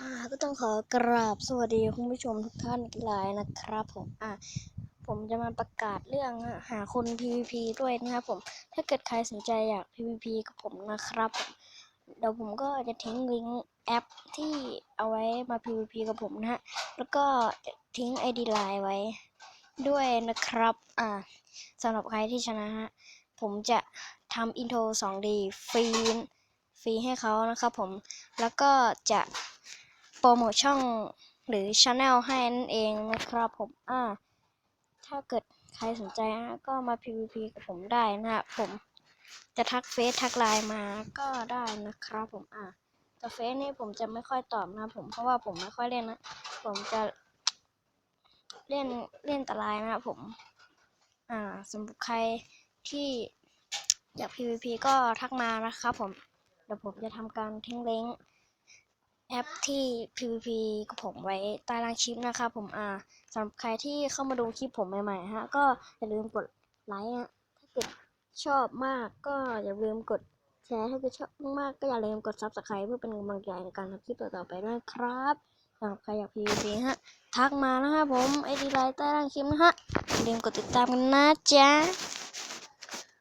อ่าก็ต้องขอกราบสวัสดีคุณผู้ชมทุกท่านอีกหลายนะครับ ผมอ่าผมจะมาประกาศเรื่องหาคน PVP ด้วยนะครับผมถ้าเกิดใครสนใจอยาก PVP กับผมนะครับเดี๋ยวผมก็จะทิ้งลิงก์แอปที่เอาไว้มา PVP กับผมนะฮะแล้วก็จะทิ้ง ID Line ไว้ด้วยนะครับอ่าสำหรับใครที่ชนะฮะผมจะทำอินโทร 2D ฟรีฟรีให้เขานะครับผม แล้วก็จะ โปรโมทช่องหรือช anel ให้นั่นเองนะครับผมอ่าถ้าเกิดใครสนใจนะก็มา PVP กับผมได้นะครับผมจะทักเฟซทักไลน์มาก็ได้นะครับผมอ่าแต่เฟซนี่ผมจะไม่ค่อยตอบนะผมเพราะว่าผมไม่ค่อยเล่นนะผมจะเล่นเล่นแต่ไลน์นะครับผมอ่าสำหรับใครที่อยาก PVP ก็ทักมานะครับผมเดี๋ยวผมจะทำการทิ้งลิงก์ แอปที่ PVP กับผมไว้ใต้ล่างคลิปนะครับผมอ่าสำหรับใครที่เข้ามาดูคลิปผมใหม่ๆฮะก็อย่าลืมกดไลค์ฮะถ้าเกิดชอบมากก็อย่าลืมกดแชร์ถ้าเกิดชอบมากก็อย่าลืมกด Subscribe เพื่อเป็นกำลังใจในการทำคลิปต่อๆไปด้วยครับสำหรับใครอยาก PVP ฮะทักมานะครับผมไอดีไลน์ใต้ล่างคลิปนะฮะอย่าลืมกดติดตามกันนะจ๊ะ